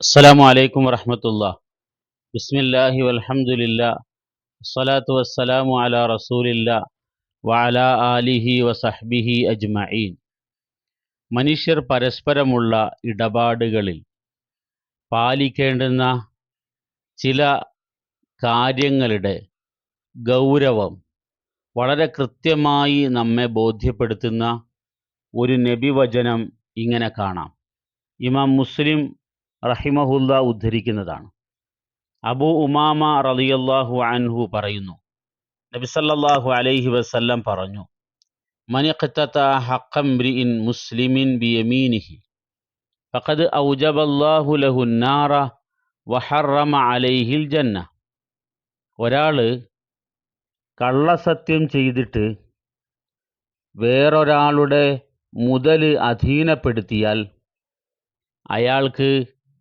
അസ്സലാമു അലൈക്കും വറഹമത്തുള്ള. ബിസ്മില്ലാഹി വൽഹമുല്ല വസ്സലാത്തു വസ്സലാമു അല റസൂലില്ല വഅല ആലിഹി വസഹ്ബിഹി അജ്മഈൻ. മനുഷ്യർ പരസ്പരമുള്ള ഇടപാടുകളിൽ പാലിക്കേണ്ടുന്ന ചില കാര്യങ്ങളുടെ ഗൗരവം വളരെ കൃത്യമായി നമ്മെ ബോധ്യപ്പെടുത്തുന്ന ഒരു നബിവചനം ഇങ്ങനെ കാണാം. ഇമാം മുസ്ലിം റഹിമഹുല്ല ഉദ്ധരിക്കുന്നതാണ്. അബു ഉമാമ റളിയല്ലാഹു അൻഹു പറയുന്നു. നബിസല്ലാഹു അലൈഹി വസല്ലം പറഞ്ഞു ഒരാൾ ഹഖംറിഇൻ മുസ്ലിമിൻ ബിയമീനിഹി ഫഖദ് ഔജബല്ലാഹു ലഹു വഹറമ അലൈഹിൽ ജന്ന. കള്ളസത്യം ചെയ്തിട്ട് വേറൊരാളുടെ മുതൽ അധീനപ്പെടുത്തിയാൽ അയാൾക്ക്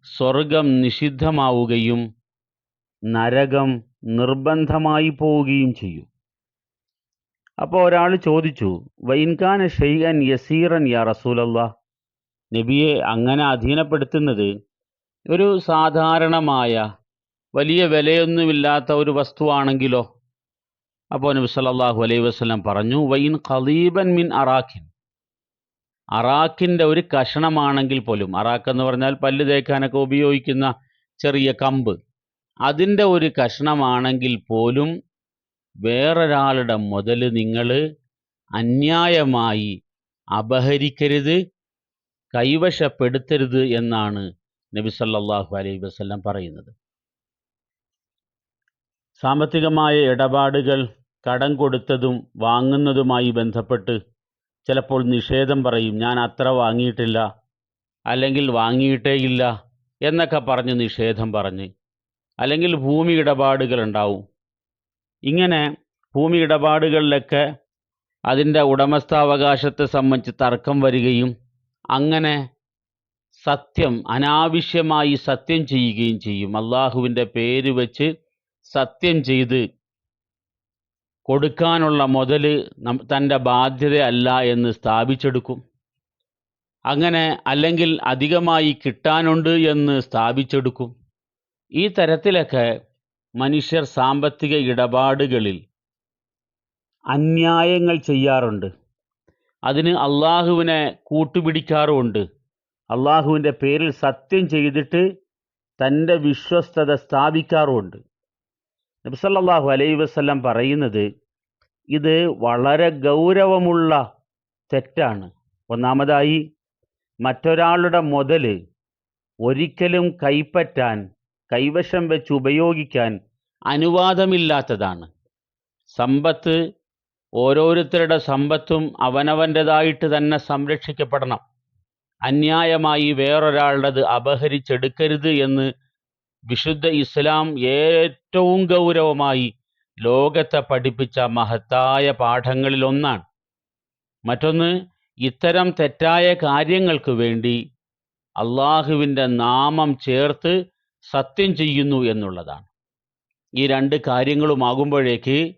സ്വർഗം നിഷിദ്ധമാവുകയും നരകം നിർബന്ധമായി പോവുകയും ചെയ്യും. അപ്പോൾ ഒരാൾ ചോദിച്ചു വൈൻകാന ഷെയ്യൻ യസീറൻ യാ റസൂലല്ല നബിയെ അങ്ങനെ അധീനപ്പെടുത്തുന്നത് ഒരു സാധാരണമായ വലിയ വിലയൊന്നുമില്ലാത്ത ഒരു വസ്തുവാണെങ്കിലോ? അപ്പോൾ നബി സല്ലാഹു അലൈഹി വസ്ലം പറഞ്ഞു വൈൻ ഖലീബൻ മിൻ അറാഖിൻ. അറാഖിന്റെ ഒരു കഷണമാണെങ്കിൽ പോലും അറാക്ക് എന്ന് പറഞ്ഞാൽ പല്ല് തേക്കാനൊക്കെ ഉപയോഗിക്കുന്ന ചെറിയ കമ്പ്. അതിന്റെ ഒരു കഷണമാണെങ്കിൽ പോലും വേറൊരാളുടെ മുതൽ നിങ്ങൾ അന്യായമായി അപഹരിക്കരുത് കൈവശപ്പെടുത്തരുത് എന്നാണ് നബി സല്ലാഹു അലൈഹി വസ്ല്ലാം പറയുന്നത്. സാമ്പത്തികമായ ഇടപാടുകൾ കടം കൊടുത്തതും വാങ്ങുന്നതുമായി ബന്ധപ്പെട്ട് ചിലപ്പോൾ നിഷേധം പറയും ഞാൻ അത്ര വാങ്ങിയിട്ടില്ല അല്ലെങ്കിൽ വാങ്ങിയിട്ടേ ഇല്ല എന്നൊക്കെ പറഞ്ഞ് നിഷേധം പറഞ്ഞ്. അല്ലെങ്കിൽ ഭൂമി ഇടപാടുകൾ ഉണ്ടാവും. ഇങ്ങനെ ഭൂമി ഇടപാടുകളിലൊക്കെ അതിന്റെ ഉടമസ്ഥാവകാശത്തെ സംബന്ധിച്ച് തർക്കം വരികയും അങ്ങനെ സത്യം അനാവശ്യമായി സത്യം ചെയ്യുകയും ചെയ്യും. അള്ളാഹുവിന്റെ പേര് വെച്ച് സത്യം ചെയ്ത് കൊടുക്കാനുള്ള മുതൽ തന്റെ ബാധ്യതയല്ല എന്ന് സ്ഥാപിച്ചെടുക്കും. അങ്ങനെ അല്ലെങ്കിൽ അധികമായി കിട്ടാനുണ്ട് എന്ന് സ്ഥാപിച്ചെടുക്കും. ഈ തരത്തിലൊക്കെ മനുഷ്യർ സാമ്പത്തിക ഇടപാടുകളിൽ അന്യായങ്ങൾ ചെയ്യാറുണ്ട്. അതിന് അള്ളാഹുവിനെ കൂട്ടുപിടിക്കാറുമുണ്ട്. അള്ളാഹുവിന്റെ പേരിൽ സത്യം ചെയ്തിട്ട് തന്റെ വിശ്വസ്തത സ്ഥാപിക്കാറുമുണ്ട്. നബിസല്ലാഹു അലൈ വസ്ലം പറയുന്നത് ഇത് വളരെ ഗൗരവമുള്ള തെറ്റാണ്. ഒന്നാമതായി മറ്റൊരാളുടെ മുതൽ ഒരിക്കലും കൈപ്പറ്റാൻ കൈവശം വെച്ച് ഉപയോഗിക്കാൻ അനുവാദമില്ലാത്തതാണ്. സമ്പത്ത് ഓരോരുത്തരുടെ സമ്പത്തും അവനവന്റെതായിട്ട് തന്നെ സംരക്ഷിക്കപ്പെടണം. അന്യായമായി വേറൊരാളുടേത് അപഹരിച്ചെടുക്കരുത് എന്ന് വിശുദ്ധ ഇസ്ലാം ഏറ്റവും ഗൗരവമായി ലോകത്തെ പഠിപ്പിച്ച മഹത്തായ പാഠങ്ങളിലൊന്നാണ്. മറ്റൊന്ന് ഇത്തരം തെറ്റായ കാര്യങ്ങൾക്ക് വേണ്ടി അള്ളാഹുവിന്റെ നാമം ചേർത്ത് സത്യം ചെയ്യുന്നു എന്നുള്ളതാണ്. ഈ രണ്ട് കാര്യങ്ങളുമാകുമ്പോഴേക്ക്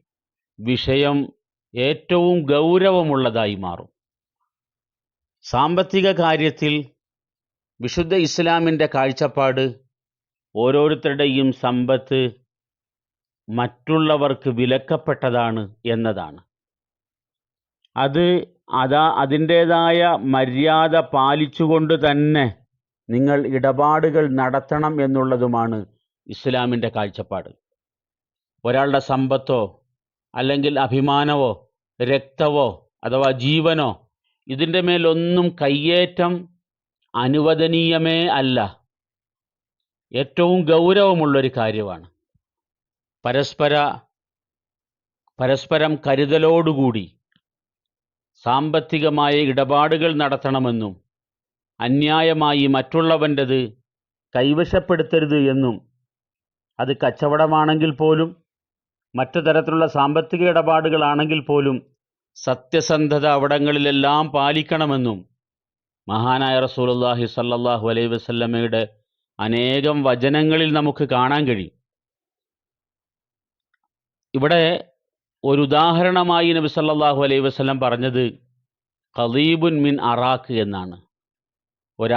വിഷയം ഏറ്റവും ഗൗരവമുള്ളതായി മാറും. സാമ്പത്തിക കാര്യത്തിൽ വിശുദ്ധ ഇസ്ലാമിന്റെ കാഴ്ചപ്പാട് ഓരോരുത്തരുടെയും സമ്പത്ത് മറ്റുള്ളവർക്ക് വിലക്കപ്പെട്ടതാണ് എന്നതാണ്. അത് അതാ അതിന്റേതായ മര്യാദ പാലിച്ചുകൊണ്ട് തന്നെ നിങ്ങൾ ഇടപാടുകൾ നടത്തണം എന്നുള്ളതുമാണ് ഇസ്ലാമിന്റെ കാഴ്ചപ്പാട്. ഒരാളുടെ സമ്പത്തോ അല്ലെങ്കിൽ അഭിമാനമോ രക്തവോ അഥവാ ജീവനോ ഇതിന്റെ മേലൊന്നും കയ്യേറ്റം അനുവദനീയമേ അല്ല. ഏറ്റവും ഗൗരവമുള്ളൊരു കാര്യമാണ്. പരസ്പര പരസ്പരം കരുതലോടുകൂടി സാമ്പത്തികമായ ഇടപാടുകൾ നടത്തണമെന്നും അന്യായമായി മറ്റുള്ളവന്റെത് കൈവശപ്പെടുത്തരുത് എന്നും അത് കച്ചവടമാണെങ്കിൽ പോലും മറ്റു തരത്തിലുള്ള സാമ്പത്തിക ഇടപാടുകളാണെങ്കിൽ പോലും സത്യസന്ധത അവിടങ്ങളിലെല്ലാം പാലിക്കണമെന്നും മഹാനായ റസൂലുള്ളാഹി സല്ലാഹു അലൈഹി വസല്ലമയുടെ അനേകം വചനങ്ങളിൽ നമുക്ക് കാണാൻ കഴിയും. ഇവിടെ ഒരു ഉദാഹരണമായി നബി സല്ലാഹു അലൈഹി വസ്ലം പറഞ്ഞത് ഖലീബുൻ മിൻ അറാഖ് എന്നാണ്. ഒരു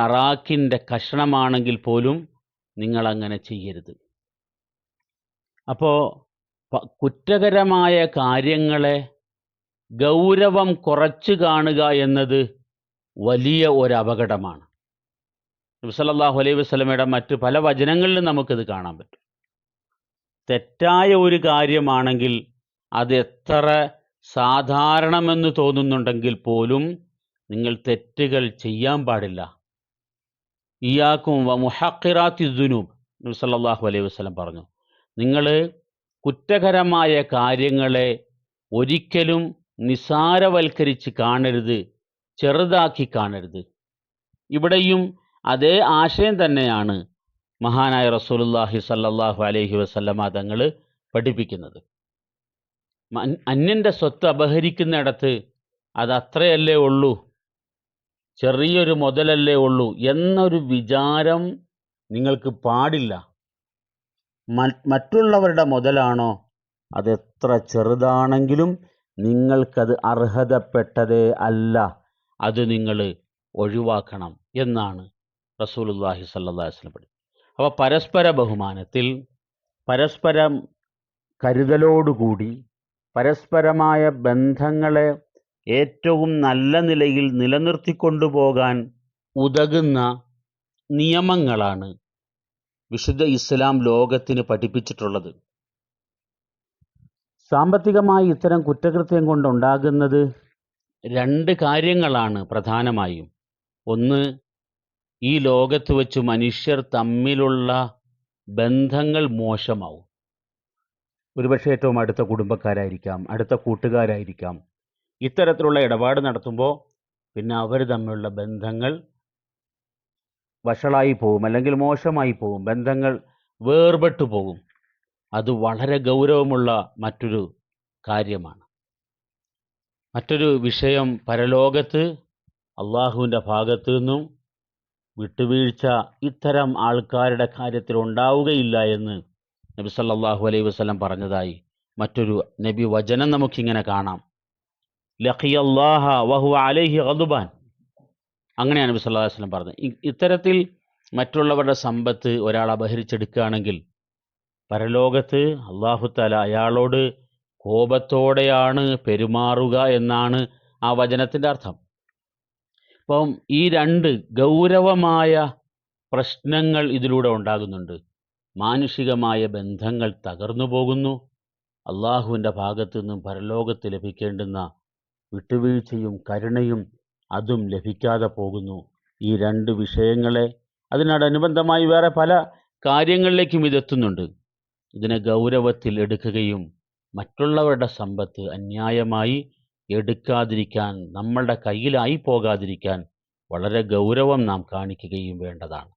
കഷണമാണെങ്കിൽ പോലും നിങ്ങളങ്ങനെ ചെയ്യരുത്. അപ്പോൾ കുറ്റകരമായ കാര്യങ്ങളെ ഗൗരവം കുറച്ച് കാണുക എന്നത് വലിയ ഒരു അപകടമാണ്. നബിസല്ലാഹു അലൈഹി വസ്ലമയുടെ മറ്റ് പല വചനങ്ങളിലും നമുക്കിത് കാണാൻ പറ്റും. തെറ്റായ ഒരു കാര്യമാണെങ്കിൽ അത് എത്ര സാധാരണമെന്ന് തോന്നുന്നുണ്ടെങ്കിൽ പോലും നിങ്ങൾ തെറ്റുകൾ ചെയ്യാൻ പാടില്ല. ഇയാക്കും മുഹക്കിറാത്തി ദുനൂബ് നബി സല്ലല്ലാഹു അലൈഹി വസല്ലം പറഞ്ഞു. നിങ്ങൾ കുറ്റകരമായ കാര്യങ്ങളെ ഒരിക്കലും നിസാരവൽക്കരിച്ച് കാണരുത് ചെറുതാക്കി കാണരുത്. ഇവിടെയും അതേ ആശയം തന്നെയാണ് മഹാനായ റസൂലുള്ളാഹി സല്ലല്ലാഹു അലൈഹി വസല്ലമ തങ്ങൾ പഠിപ്പിക്കുന്നത്. അന്യന്റെ സ്വത്ത് അപഹരിക്കുന്നിടത്ത് അത് അത്രയല്ലേ ഉള്ളൂ? ചെറിയൊരു മുതലല്ലേ ഉള്ളൂ എന്നൊരു വിചാരം നിങ്ങൾക്ക് പാടില്ല. മറ്റുള്ളവരുടെ മുതലാണോ? അതെത്ര ചെറുതാണെങ്കിലും നിങ്ങൾക്കത് അർഹതപ്പെട്ടതേ അല്ല. അത് നിങ്ങൾ ഒഴിവാക്കണം എന്നാണ് അലൈഹി വസല്ലം പഠിപ്പിച്ചത് അപ്പോൾ പരസ്പര ബഹുമാനത്തിൽ പരസ്പരം കരുതലോടുകൂടി പരസ്പരമായ ബന്ധങ്ങളെ ഏറ്റവും നല്ല നിലയിൽ നിലനിർത്തിക്കൊണ്ടുപോകാൻ ഉതകുന്ന നിയമങ്ങളാണ് വിശുദ്ധ ഇസ്ലാം ലോകത്തിന് പഠിപ്പിച്ചിട്ടുള്ളത്. സാമ്പത്തികമായി ഇത്തരം കുറ്റകൃത്യം കൊണ്ടുണ്ടാകുന്നത് രണ്ട് കാര്യങ്ങളാണ് പ്രധാനമായും. ഒന്ന് ഈ ലോകത്ത് വെച്ച് മനുഷ്യർ തമ്മിലുള്ള ബന്ധങ്ങൾ മോശമാവും. ഒരുപക്ഷെ ഏറ്റവും അടുത്ത കുടുംബക്കാരായിരിക്കാം അടുത്ത കൂട്ടുകാരായിരിക്കാം. ഇത്തരത്തിലുള്ള ഇടപാട് നടത്തുമ്പോൾ പിന്നെ അവർ തമ്മിലുള്ള ബന്ധങ്ങൾ വഷളായി പോകും അല്ലെങ്കിൽ മോശമായി പോകും ബന്ധങ്ങൾ വേർപെട്ടു പോകും അത് വളരെ ഗൗരവമുള്ള മറ്റൊരു കാര്യമാണ്. മറ്റൊരു വിഷയം പരലോകത്ത് അള്ളാഹുവിന്റെ ഭാഗത്തു നിന്നും വിട്ടുവീഴ്ച ഇത്തരം ആൾക്കാരുടെ കാര്യത്തിൽ ഉണ്ടാവുകയില്ല എന്ന് നബി സല്ലാഹു അലൈഹി വസ്ലം പറഞ്ഞതായി മറ്റൊരു നബി വചനം നമുക്കിങ്ങനെ കാണാം. ലഖിയല്ലാഹ വഹു അലൈഹി ഖദുബാൻ അങ്ങനെയാണ് നബി സല്ലല്ലാഹു അലൈഹി വസല്ലം പറഞ്ഞത്. ഇത്തരത്തിൽ മറ്റുള്ളവരുടെ സമ്പത്ത് ഒരാൾ അപഹരിച്ചെടുക്കുകയാണെങ്കിൽ പരലോകത്ത് അള്ളാഹു താല അയാളോട് കോപത്തോടെയാണ് പെരുമാറുക എന്നാണ് ആ വചനത്തിന്റെ അർത്ഥം. അപ്പം ഈ രണ്ട് ഗൗരവമായ പ്രശ്നങ്ങൾ ഇതിലൂടെ ഉണ്ടാകുന്നുണ്ട്. മാനുഷികമായ ബന്ധങ്ങൾ തകർന്നു പോകുന്നു. അള്ളാഹുവിന്റെ ഭാഗത്തു നിന്നും പരലോകത്ത് ലഭിക്കേണ്ടുന്ന വിട്ടുവീഴ്ചയും കരുണയും അതും ലഭിക്കാതെ പോകുന്നു. ഈ രണ്ട് വിഷയങ്ങളെ അതിനോടനുബന്ധമായി വേറെ പല കാര്യങ്ങളിലേക്കും ഇതെത്തുന്നുണ്ട് ഇതിനെ ഗൗരവത്തിൽ എടുക്കുകയും മറ്റുള്ളവരുടെ സമ്പത്ത് അന്യായമായി എടുക്കാതിരിക്കാൻ നമ്മളുടെ കയ്യിലായി പോകാതിരിക്കാൻ വളരെ ഗൗരവം നാം കാണിക്കുകയും വേണ്ടതാണ്.